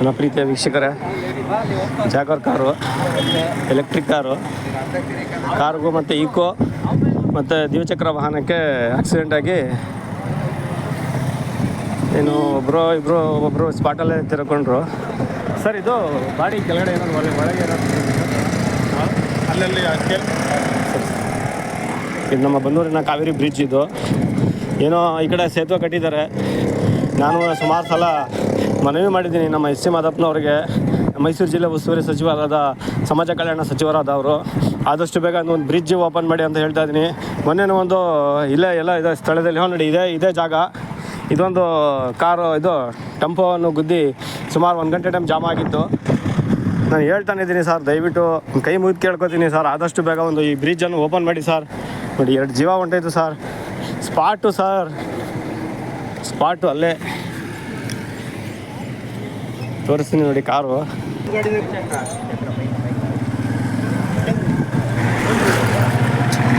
ನನ್ನ ಪ್ರೀತಿಯ ವೀಕ್ಷಕರೇ Jaguar car electric car cargo ಮತ್ತು ಈಕೋ ಮತ್ತು ದ್ವಿಚಕ್ರ ವಾಹನಕ್ಕೆ ಆಕ್ಸಿಡೆಂಟ್ ಆಗಿ ಏನು ಒಬ್ಬರು ಇಬ್ಬರು ಒಬ್ಬರು ಸ್ಪಾಟಲ್ಲೇ ತಿರ್ಕೊಂಡ್ರು. ಸರ್ ಇದು ಬಾಡಿ ಕೆಳಗಡೆ ಏನಾದ್ರು ಒಳಗೆ ಒಳಗೆ ಅಲ್ಲಲ್ಲಿ ಇದು ನಮ್ಮ ಬನ್ನೂರಿನ ಕಾವೇರಿ ಬ್ರಿಡ್ಜ್ ಇದು. ಏನೋ ಈ ಕಡೆ ಸೇತುವೆ ಕಟ್ಟಿದ್ದಾರೆ. ನಾನು ಸುಮಾರು ಸಲ ಮನವಿ ಮಾಡಿದ್ದೀನಿ ನಮ್ಮ ಎಸ್ ಸಿ ಮಾದಪ್ಪನವ್ರಿಗೆ. ಮೈಸೂರು ಜಿಲ್ಲೆ ಉಸ್ತುವಾರಿ ಸಚಿವರಾದ, ಸಮಾಜ ಕಲ್ಯಾಣ ಸಚಿವರಾದ ಅವರು. ಆದಷ್ಟು ಬೇಗ ಒಂದು ಬ್ರಿಡ್ಜ್ ಓಪನ್ ಮಾಡಿ ಅಂತ ಹೇಳ್ತಾ ಇದ್ದೀನಿ. ಮೊನ್ನೆನೂ ಒಂದು ಇಲ್ಲೇ ಎಲ್ಲ ಇದೆ, ಸ್ಥಳದಲ್ಲಿ ಹೋ ನೋಡಿ, ಇದೇ ಇದೇ ಜಾಗ. ಇದೊಂದು ಕಾರು, ಇದು ಟೆಂಪೋವನ್ನು ಗುದ್ದಿ ಸುಮಾರು ಒಂದು ಗಂಟೆ ಟೈಮ್ ಜಾಮ್ ಆಗಿತ್ತು. ನಾನು ಹೇಳ್ತಾನೆ ಇದ್ದೀನಿ ಸರ್, ದಯವಿಟ್ಟು ಕೈ ಮುಗಿದು ಕೇಳ್ಕೊತೀನಿ ಸರ್. ಆದಷ್ಟು ಬೇಗ ಒಂದು ಈ ಬ್ರಿಡ್ಜನ್ನು ಓಪನ್ ಮಾಡಿ ಸರ್. ನೋಡಿ, ಎರಡು ಜೀವ ಹೊಂಟೈತು ಸರ್. Spot sir. ಸ್ಪಾಟು ಅಲ್ಲೇ. ತೋರಿಸ್ತೀನಿ ನೋಡಿ ಕಾರು.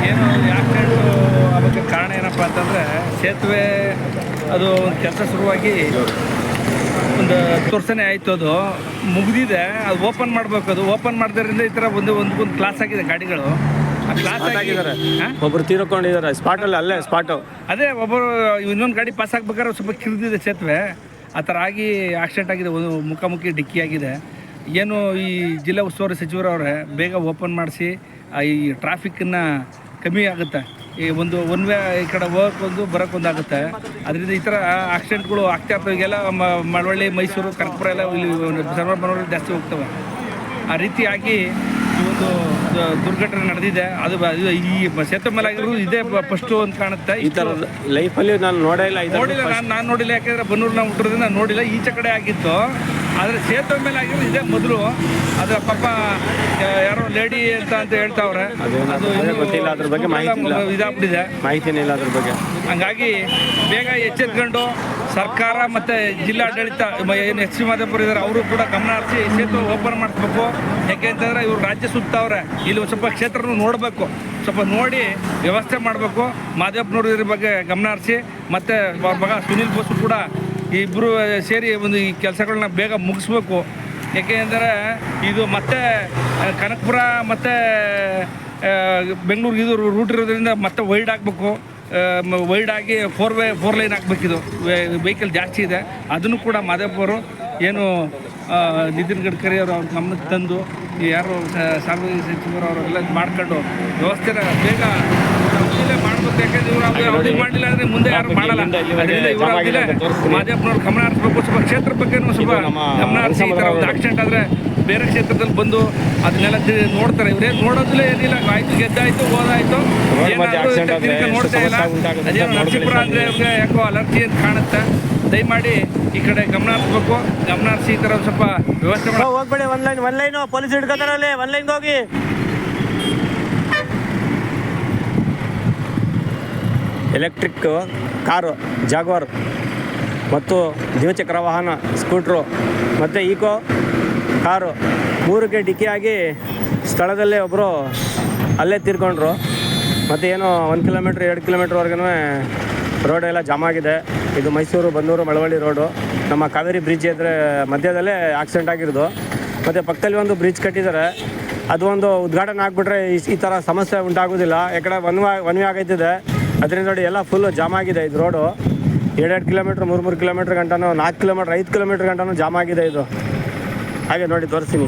ಏನು ಆಕ್ಸಿಡೆಂಟು ಆಗೋಕ್ಕೆ ಕಾರಣ ಏನಪ್ಪ ಅಂತಂದರೆ ಸೇತುವೆ ಅದು ಒಂದು ಕೆಲಸ ಶುರುವಾಗಿ ಒಂದು ಹತ್ತು ವರ್ಷನೇ ಆಯಿತು ಅದು. ಮುಗಿದಿದೆ. ಅದು ಓಪನ್ ಮಾಡಬೇಕು ಅದು. ಓಪನ್ ಮಾಡಿದ್ರಿಂದ ಈ ಥರ ಒಂದು ಒಂದು ಒಂದು ಕ್ಲಾಸ್ ಆಗಿದೆ ಗಾಡಿಗಳು. ಆ ಕ್ಲಾಸ್ ಆಗಿದ್ದಾರೆ ಒಬ್ಬರು ಒಬ್ರು ತೀರ್ಕೊಂಡಿದ್ದಾರೆ. ಸ್ಪಾಟಲ್ಲಿ ಅಲ್ಲೇ ಸ್ಪಾಟು ಅದೇ ಒಬ್ಬರು ಇನ್ನೊಂದು ಗಾಡಿ ಪಾಸ್ ಆಗ್ಬೇಕಾದ್ರೆ ಸ್ವಲ್ಪ ಕಿರಿದಿದೆ ಸೇತುವೆ. ಆ ಥರ ಆಗಿ ಆಕ್ಸಿಡೆಂಟ್ ಆಗಿದೆ, ಒಂದು ಮುಖಾಮುಖಿ ಡಿಕ್ಕಿ ಆಗಿದೆ. ಏನು ಈ ಜಿಲ್ಲಾ ಉಸ್ತುವಾರಿ ಸಚಿವರವ್ರೆ ಬೇಗ ಓಪನ್ ಮಾಡಿಸಿ ಈ ಟ್ರಾಫಿಕ್ಕನ್ನು ಕಮ್ಮಿ ಆಗುತ್ತೆ. ಈ ಒಂದು ಒನ್ ವೇ ಈ ಕಡೆ ಹೋಗೋಕ್ಕೊಂದು ಬರೋಕ್ಕೊಂದು ಆಗುತ್ತೆ. ಅದರಿಂದ ಈ ಥರ ಆಕ್ಸಿಡೆಂಟ್ಗಳು ಆಗ್ತಾ ಇರ್ತವೆ. ಈಗೆಲ್ಲ ಮಳವಳ್ಳಿ, ಮೈಸೂರು, ಕನಕಪುರ ಎಲ್ಲ ಇಲ್ಲಿ ಸರ್ವರ್ ಜಾಸ್ತಿ ಹೋಗ್ತವೆ. ಆ ರೀತಿಯಾಗಿ ಒಂದು ದುರ್ಘಟನೆ ನಡೆದಿದೆ. ಅದು ಈ ಸೇತುವೆ ಮೇಲೆ ಆಗಿರೋದು ಇದೇ ಫಸ್ಟು ಅಂತ ಕಾಣುತ್ತೆ. ಈ ಥರದ ಲೈಫಲ್ಲಿ ನಾನು ನೋಡೇ ಇಲ್ಲ ನೋಡಿಲ್ಲ ನಾನು ನಾನು ನೋಡಿಲ್ಲ. ಯಾಕಂದ್ರೆ ಬನ್ನೂರು ನಾವು ಹುಟ್ಟಿರೋದ್ರಿಂದ ನಾನು ನೋಡಿಲ್ಲ. ಈಚೆ ಕಡೆ ಆಗಿತ್ತು. ಆದರೆ ಸೇತುವೆ ಮೇಲೆ ಆಗಿರೋದು ಇದೇ ಮೊದಲು. ಅದರ ಪಾಪ ಯಾರೋ ಲೇಡಿ ಅಂತ ಅಂತ ಹೇಳ್ತಾವ್ರೆ. ಅದು ಗೊತ್ತಿಲ್ಲ, ಅದ್ರ ಬಗ್ಗೆ ಮಾಹಿತಿ. ಇದಾಗ್ಬಿಟ್ಟಿದೆ. ಮಾಹಿತಿನೇ ಇಲ್ಲ ಅದ್ರ ಬಗ್ಗೆ. ಹಂಗಾಗಿ ಬೇಗ ಎಚ್ಚೆತ್ಕೊಂಡು ಸರ್ಕಾರ ಮತ್ತು ಜಿಲ್ಲಾಡಳಿತ ಏನು ಎಚ್ ಸಿ ಮಾದೇಪುರ ಇದ್ದಾರೆ ಅವರು ಕೂಡ ಗಮನ ಹರಿಸಿ ಸೇತುವೆ ಓಪನ್ ಮಾಡಿಸ್ಬೇಕು. ಯಾಕೆ ಇವರು ರಾಜ್ಯ ಸುತ್ತವ್ರೆ. ಇಲ್ಲಿ ಒಂದು ಸ್ವಲ್ಪ ಕ್ಷೇತ್ರನೂ ನೋಡಬೇಕು. ಸ್ವಲ್ಪ ನೋಡಿ ವ್ಯವಸ್ಥೆ ಮಾಡಬೇಕು. ಮಾದೇವಪ್ಪನವ್ರು ಇದ್ರ ಬಗ್ಗೆ ಗಮನ ಹರಿಸಿ, ಮತ್ತು ಅವ್ರ ಮಗ ಸುನಿಲ್ ಬೋಸ್ ಕೂಡ ಇಬ್ಬರು ಸೇರಿ ಒಂದು ಈ ಕೆಲಸಗಳನ್ನ ಬೇಗ ಮುಗಿಸ್ಬೇಕು. ಏಕೆ ಅಂದರೆ ಇದು ಮತ್ತೆ ಕನಕಪುರ ಮತ್ತು ಬೆಂಗಳೂರಿಗೆ ಇದು ರೂಟ್ ಇರೋದ್ರಿಂದ ಮತ್ತೆ ವೈಡ್ ಆಗಬೇಕು. ವೈಡ್ ಆಗಿ ಫೋರ್ ವೇ ಫೋರ್ ಲೈನ್ ಹಾಕ್ಬೇಕಿದು. ವೆಹಿಕಲ್ ಜಾಸ್ತಿ ಇದೆ. ಅದನ್ನು ಕೂಡ ಮಾದೇಪವರು ಏನು ನಿತಿನ್ ಗಡ್ಕರಿ ಅವರು ಅವ್ರ ಗಮನಕ್ಕೆ ತಂದು ಯಾರು ಸಾರ್ವಜನಿಕ ಸಚಿವರು ಅವರೆಲ್ಲ ಮಾಡ್ಕೊಂಡು ವ್ಯವಸ್ಥೆನ ಬೇಗ ಮಾಡಬೇಕು. ಯಾಕಂದ್ರೆ ಇವರು ಅವ್ರು ಅವ್ರಿಗೆ ಮಾಡಲಿಲ್ಲ ಅಂದರೆ ಮುಂದೆ ಯಾರು ಮಾಡಲ್ಲ. ಮಾದೇಪನವ್ರು ಗಮನ ಹರಿಸ್ಬೇಕು ಸ್ವಲ್ಪ ಕ್ಷೇತ್ರ ಬಗ್ಗೆ ಸ್ವಲ್ಪ ಗಮನ ಹರಿಸಿ ಈ ಥರ ಒಂದು ಆಕ್ಸಿಡೆಂಟ್ ಆದರೆ ಬೇರೆ ಕ್ಷೇತ್ರದಲ್ಲಿ ಬಂದು ಅದನ್ನೆಲ್ಲ ತಿ- ನೋಡ್ತಾರೆ. ಇವರೇ ನೋಡೋದಿಲ್ಲ ಏನಿಲ್ಲ. ಆಯ್ತು ಗೆದ್ದಾಯ್ತು ಹೋದಾಯ್ತು. ನೋಡ್ತಾ ಇಲ್ಲ. ಅದೇ ನರಸೀಪುರ ಅಂದರೆ ಇವ್ರಿಗೆ ಯಾಕೋ ಅಲರ್ಜಿ ಅಂತ ಕಾಣುತ್ತೆ. ದಯಮಾಡಿ ಈ ಕಡೆ ಗಮನ ಹರಿಸ್ಬೇಕು. ಗಮನ ಹರಿಸಿ ಈ ತರ ಒಂದು ಸ್ವಲ್ಪ ವ್ಯವಸ್ಥೆ ಮಾಡಿ ಹೋಗ್ಬೇಡಿ one line one line police ಹಿಡ್ಕೋತಾರಲ್ಲಿ one line ಹೋಗಿ. ಎಲೆಕ್ಟ್ರಿಕ್ ಕಾರು ಜಾಗ್ವಾರ್ ಮತ್ತು ದ್ವಿಚಕ್ರ ವಾಹನ ಸ್ಕೂಟ್ರು ಮತ್ತು ಈಕೋ ಕಾರು ಮೂರಕ್ಕೆ ಡಿಕ್ಕಿಯಾಗಿ ಸ್ಥಳದಲ್ಲೇ ಒಬ್ಬರು ಅಲ್ಲೇ ತೀರ್ಕೊಂಡ್ರು. ಮತ್ತು ಏನೋ ಒಂದು ಕಿಲೋಮೀಟ್ರ್, ಎರಡು ಕಿಲೋಮೀಟ್ರ್ವರೆಗೂ ರೋಡ್ ಎಲ್ಲ ಜಾಮ್ ಆಗಿದೆ. ಇದು ಮೈಸೂರು ಬಂದೂರು ಮಳವಳ್ಳಿ ರೋಡು. ನಮ್ಮ ಕಾವೇರಿ ಬ್ರಿಡ್ಜ್ ಎದುರು ಮಧ್ಯದಲ್ಲೇ ಆಕ್ಸಿಡೆಂಟ್ ಆಗಿರೋದು. ಮತ್ತು ಪಕ್ಕದಲ್ಲಿ ಒಂದು ಬ್ರಿಡ್ಜ್ ಕಟ್ಟಿದ್ದಾರೆ. ಅದು ಒಂದು ಉದ್ಘಾಟನೆ ಆಗಿಬಿಟ್ರೆ ಈ ಥರ ಸಮಸ್ಯೆ ಉಂಟಾಗೋದಿಲ್ಲ. ಯಾಕಡೆ ಒನ್ ವೇ ಆಗೈತಿದೆ. ಅದರಿಂದ ನೋಡಿ ಎಲ್ಲ ಫುಲ್ಲು ಜಾಮ್ ಆಗಿದೆ ಇದು ರೋಡು. ಎರಡೆರಡು ಕಿಲೋಮೀಟ್ರ್, ಮೂರು ಮೂರು ಕಿಲೋಮೀಟ್ರ್ ಗಂಟನೂ, ನಾಲ್ಕು ಕಿಲೋಮೀಟ್ರ್, ಐದು ಕಿಲೋಮೀಟ್ರ್ ಗಂಟನೂ ಜಾಮ್ ಆಗಿದೆ ಇದು. ಹಾಗೆ ನೋಡಿ ತೋರಿಸ್ತೀನಿ.